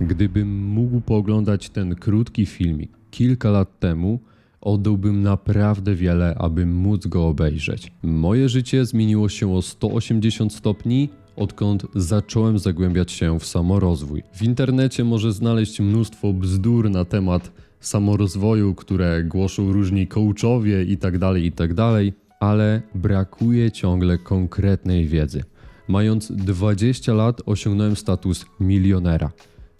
Gdybym mógł pooglądać ten krótki filmik kilka lat temu, oddałbym naprawdę wiele, aby móc go obejrzeć. Moje życie zmieniło się o 180 stopni, odkąd zacząłem zagłębiać się w samorozwój. W internecie może znaleźć mnóstwo bzdur na temat samorozwoju, które głoszą różni coachowie itd., itd., ale brakuje ciągle konkretnej wiedzy. Mając 20 lat osiągnąłem status milionera.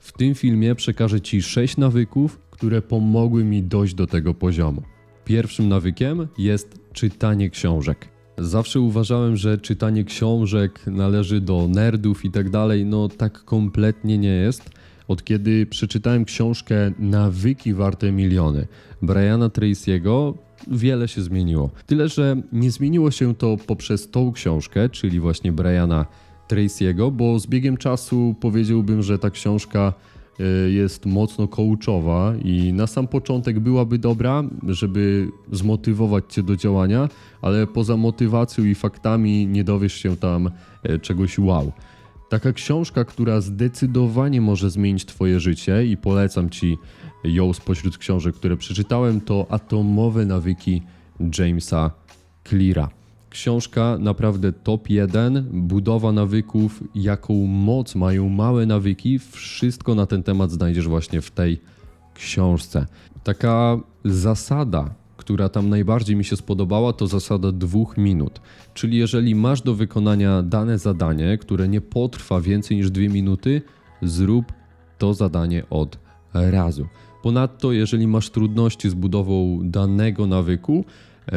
W tym filmie przekażę Ci 6 nawyków, które pomogły mi dojść do tego poziomu. Pierwszym nawykiem jest czytanie książek. Zawsze uważałem, że czytanie książek należy do nerdów i tak dalej. No tak kompletnie nie jest. Od kiedy przeczytałem książkę Nawyki warte miliony Briana Tracy'ego, wiele się zmieniło. Tyle, że nie zmieniło się to poprzez tą książkę, czyli właśnie Briana Tracy'ego, bo z biegiem czasu powiedziałbym, że ta książka y, jest mocno coachowa i na sam początek byłaby dobra, żeby zmotywować cię do działania, ale poza motywacją i faktami nie dowiesz się tam y, czegoś wow. Taka książka, która zdecydowanie może zmienić Twoje życie i polecam Ci ją spośród książek, które przeczytałem, to Atomowe nawyki Jamesa Cleara. Książka naprawdę top 1, budowa nawyków, jaką moc mają małe nawyki, wszystko na ten temat znajdziesz właśnie w tej książce. Taka zasada, która tam najbardziej mi się spodobała, to zasada dwóch minut. Czyli jeżeli masz do wykonania dane zadanie, które nie potrwa więcej niż dwie minuty, zrób to zadanie od razu. Ponadto, jeżeli masz trudności z budową danego nawyku,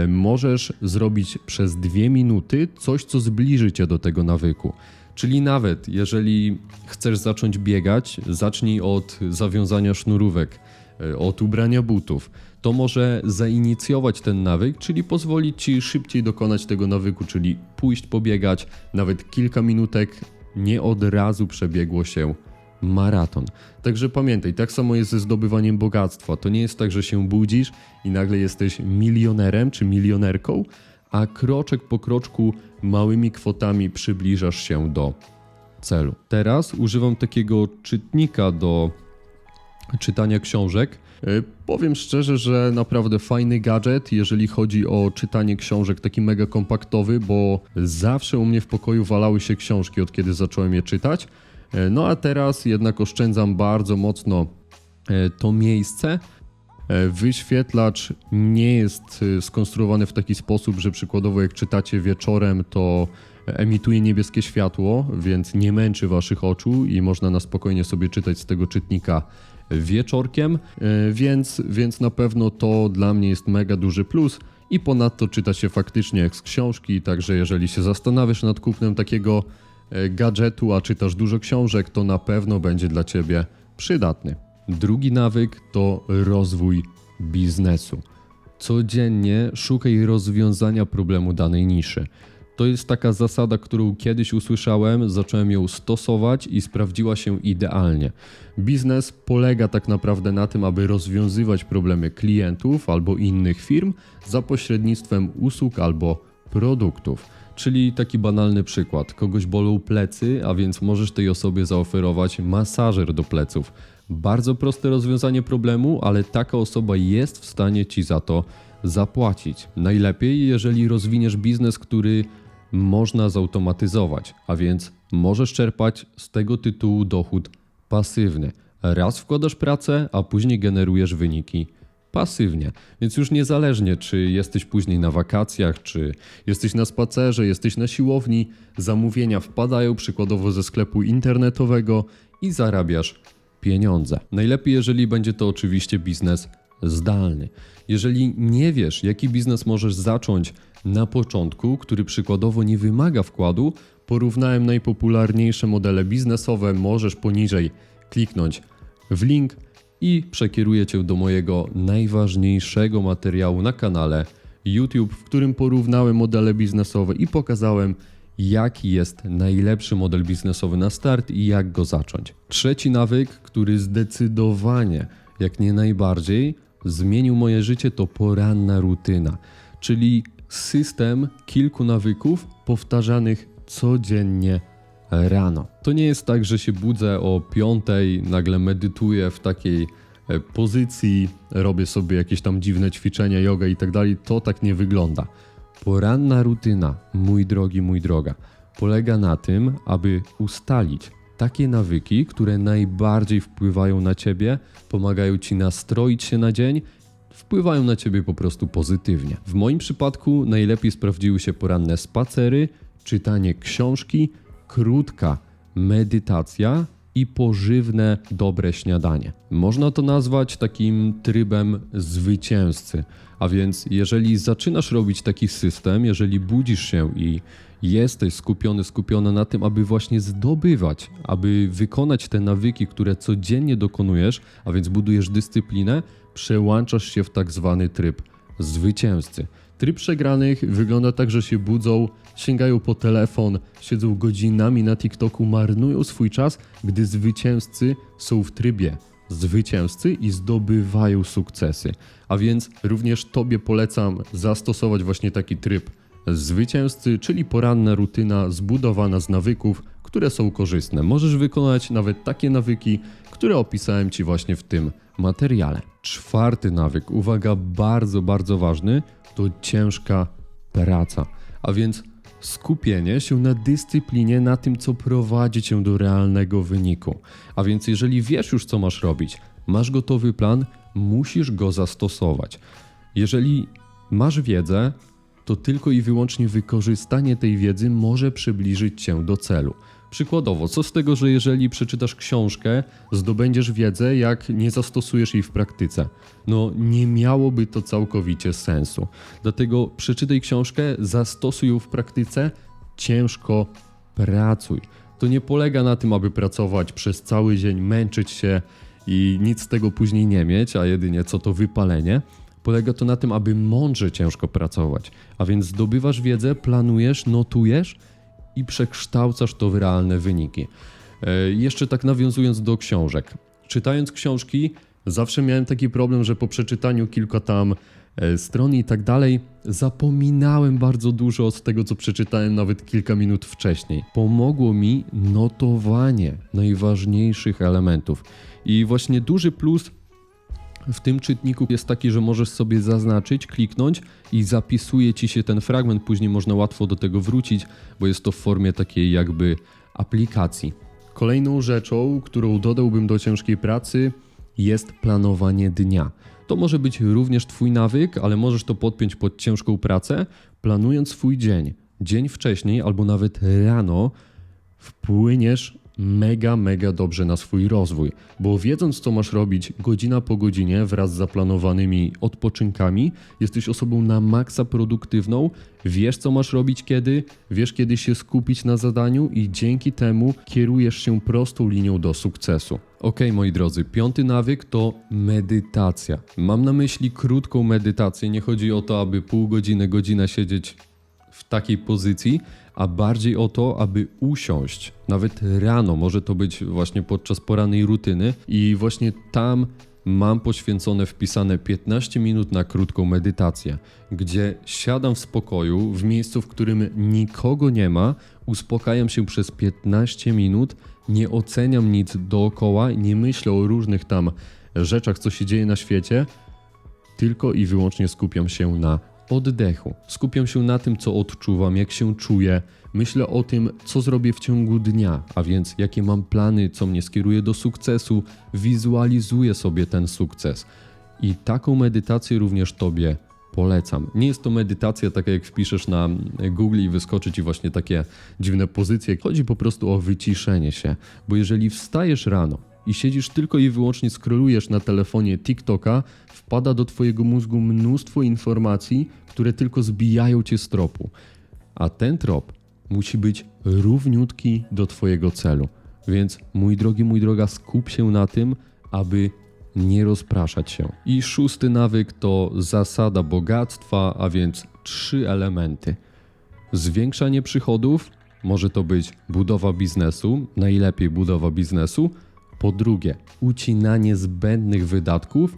możesz zrobić przez dwie minuty coś, co zbliży cię do tego nawyku. Czyli nawet jeżeli chcesz zacząć biegać, zacznij od zawiązania sznurówek, e, od ubrania butów. To może zainicjować ten nawyk, czyli pozwolić ci szybciej dokonać tego nawyku, czyli pójść pobiegać, nawet kilka minutek, nie od razu przebiegło się maraton. Także pamiętaj, tak samo jest ze zdobywaniem bogactwa. To nie jest tak, że się budzisz i nagle jesteś milionerem czy milionerką, a kroczek po kroczku małymi kwotami przybliżasz się do celu. Teraz używam takiego czytnika do czytania książek. E, Powiem szczerze, że naprawdę fajny gadżet, jeżeli chodzi o czytanie książek, taki mega kompaktowy, bo zawsze u mnie w pokoju walały się książki od kiedy zacząłem je czytać. E, No a teraz jednak oszczędzam bardzo mocno e, to miejsce. E, Wyświetlacz nie jest skonstruowany w taki sposób, że przykładowo jak czytacie wieczorem, to emituje niebieskie światło, więc nie męczy waszych oczu i można na spokojnie sobie czytać z tego czytnika wieczorkiem, więc, więc na pewno to dla mnie jest mega duży plus. I ponadto czyta się faktycznie jak z książki, także jeżeli się zastanawiasz nad kupnem takiego gadżetu, a czytasz dużo książek, to na pewno będzie dla ciebie przydatny. Drugi nawyk to rozwój biznesu. Codziennie szukaj rozwiązania problemu danej niszy. To jest taka zasada, którą kiedyś usłyszałem, zacząłem ją stosować i sprawdziła się idealnie. Biznes polega tak naprawdę na tym, aby rozwiązywać problemy klientów albo innych firm za pośrednictwem usług albo produktów. Czyli taki banalny przykład. Kogoś bolą plecy, a więc możesz tej osobie zaoferować masażer do pleców. Bardzo proste rozwiązanie problemu, ale taka osoba jest w stanie ci za to zapłacić. Najlepiej, jeżeli rozwiniesz biznes, który można zautomatyzować, a więc możesz czerpać z tego tytułu dochód pasywny. Raz wkładasz pracę, a później generujesz wyniki pasywnie. Więc już niezależnie, czy jesteś później na wakacjach, czy jesteś na spacerze, jesteś na siłowni, zamówienia wpadają przykładowo ze sklepu internetowego i zarabiasz pieniądze. Najlepiej, jeżeli będzie to oczywiście biznes zdalny. Jeżeli nie wiesz, jaki biznes możesz zacząć na początku, który przykładowo nie wymaga wkładu, porównałem najpopularniejsze modele biznesowe, możesz poniżej kliknąć w link i przekieruję Cię do mojego najważniejszego materiału na kanale YouTube, w którym porównałem modele biznesowe i pokazałem, jaki jest najlepszy model biznesowy na start i jak go zacząć. Trzeci nawyk, który zdecydowanie, jak nie najbardziej, zmienił moje życie, to poranna rutyna, czyli system kilku nawyków powtarzanych codziennie rano. To nie jest tak, że się budzę o 5, nagle medytuję w takiej e, pozycji, robię sobie jakieś tam dziwne ćwiczenia, yoga i tak dalej. To tak nie wygląda. Poranna rutyna, mój drogi, mój droga, polega na tym, aby ustalić takie nawyki, które najbardziej wpływają na ciebie, pomagają ci nastroić się na dzień, wpływają na ciebie po prostu pozytywnie. W moim przypadku najlepiej sprawdziły się poranne spacery, czytanie książki, krótka medytacja i pożywne, dobre śniadanie. Można to nazwać takim trybem zwycięzcy. A więc, jeżeli zaczynasz robić taki system, jeżeli budzisz się i jesteś skupiony, skupiona na tym, aby właśnie zdobywać, aby wykonać te nawyki, które codziennie dokonujesz, a więc budujesz dyscyplinę, przełączasz się w tak zwany tryb zwycięzcy. Tryb przegranych wygląda tak, że się budzą, sięgają po telefon, siedzą godzinami na TikToku, marnują swój czas, gdy zwycięzcy są w trybie zwycięzcy i zdobywają sukcesy. A więc również Tobie polecam zastosować właśnie taki tryb zwycięzcy, czyli poranna rutyna zbudowana z nawyków, które są korzystne. Możesz wykonać nawet takie nawyki, które opisałem Ci właśnie w tym materiale. Czwarty nawyk, uwaga, bardzo, bardzo ważny, to ciężka praca. A więc skupienie się na dyscyplinie, na tym, co prowadzi cię do realnego wyniku. A więc, jeżeli wiesz już, co masz robić, masz gotowy plan, musisz go zastosować. Jeżeli masz wiedzę, to tylko i wyłącznie wykorzystanie tej wiedzy może przybliżyć cię do celu. Przykładowo, co z tego, że jeżeli przeczytasz książkę, zdobędziesz wiedzę, jak nie zastosujesz jej w praktyce? No, nie miałoby to całkowicie sensu. Dlatego przeczytaj książkę, zastosuj ją w praktyce, ciężko pracuj. To nie polega na tym, aby pracować przez cały dzień, męczyć się i nic z tego później nie mieć, a jedynie co to wypalenie. Polega to na tym, aby mądrze ciężko pracować. A więc zdobywasz wiedzę, planujesz, notujesz i przekształcasz to w realne wyniki. E, jeszcze tak nawiązując do książek. Czytając książki, zawsze miałem taki problem, że po przeczytaniu kilka tam e, stron i tak dalej, zapominałem bardzo dużo z tego, co przeczytałem nawet kilka minut wcześniej. Pomogło mi notowanie najważniejszych elementów. I właśnie duży plus w tym czytniku jest taki, że możesz sobie zaznaczyć, kliknąć i zapisuje ci się ten fragment. Później można łatwo do tego wrócić, bo jest to w formie takiej jakby aplikacji. Kolejną rzeczą, którą dodałbym do ciężkiej pracy, jest planowanie dnia. To może być również Twój nawyk, ale możesz to podpiąć pod ciężką pracę, planując swój dzień. Dzień wcześniej albo nawet rano wpłyniesz mega, mega dobrze na swój rozwój, bo wiedząc co masz robić godzina po godzinie wraz z zaplanowanymi odpoczynkami, jesteś osobą na maksa produktywną, wiesz co masz robić kiedy, wiesz kiedy się skupić na zadaniu i dzięki temu kierujesz się prostą linią do sukcesu. Ok, moi drodzy, piąty nawyk to medytacja. Mam na myśli krótką medytację, nie chodzi o to, aby pół godziny, godzina siedzieć w takiej pozycji, a bardziej o to, aby usiąść, nawet rano, może to być właśnie podczas porannej rutyny. I właśnie tam mam poświęcone wpisane 15 minut na krótką medytację, gdzie siadam w spokoju, w miejscu, w którym nikogo nie ma, uspokajam się przez 15 minut, nie oceniam nic dookoła, nie myślę o różnych tam rzeczach, co się dzieje na świecie, tylko i wyłącznie skupiam się na oddechu. Skupiam się na tym, co odczuwam, jak się czuję. Myślę o tym, co zrobię w ciągu dnia, a więc jakie mam plany, co mnie skieruje do sukcesu. Wizualizuję sobie ten sukces. I taką medytację również Tobie polecam. Nie jest to medytacja taka jak wpiszesz na Google i wyskoczy Ci właśnie takie dziwne pozycje. Chodzi po prostu o wyciszenie się, bo jeżeli wstajesz rano, i siedzisz tylko i wyłącznie scrollujesz na telefonie TikToka, wpada do Twojego mózgu mnóstwo informacji, które tylko zbijają Cię z tropu. A ten trop musi być równiutki do Twojego celu. Więc mój drogi, mój droga, skup się na tym, aby nie rozpraszać się. I szósty nawyk to zasada bogactwa, a więc trzy elementy. Zwiększanie przychodów, może to być budowa biznesu, najlepiej budowa biznesu. Po drugie, ucinanie zbędnych wydatków.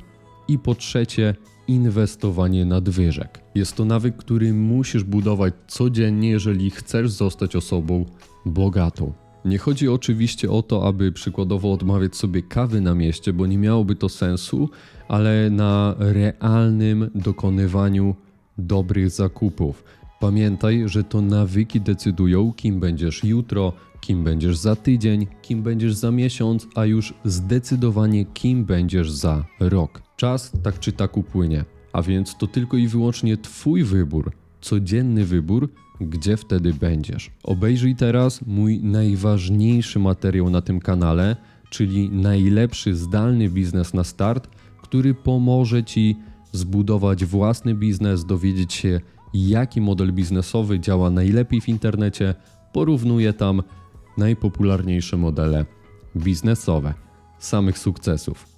I po trzecie, inwestowanie nadwyżek. Jest to nawyk, który musisz budować codziennie, jeżeli chcesz zostać osobą bogatą. Nie chodzi oczywiście o to, aby przykładowo odmawiać sobie kawy na mieście, bo nie miałoby to sensu, ale na realnym dokonywaniu dobrych zakupów. Pamiętaj, że to nawyki decydują, kim będziesz jutro, kim będziesz za tydzień, kim będziesz za miesiąc, a już zdecydowanie kim będziesz za rok. Czas tak czy tak upłynie, a więc to tylko i wyłącznie Twój wybór, codzienny wybór, gdzie wtedy będziesz. Obejrzyj teraz mój najważniejszy materiał na tym kanale, czyli najlepszy zdalny biznes na start, który pomoże Ci zbudować własny biznes, dowiedzieć się, jaki model biznesowy działa najlepiej w internecie. Porównuję tam najpopularniejsze modele biznesowe. Samych sukcesów.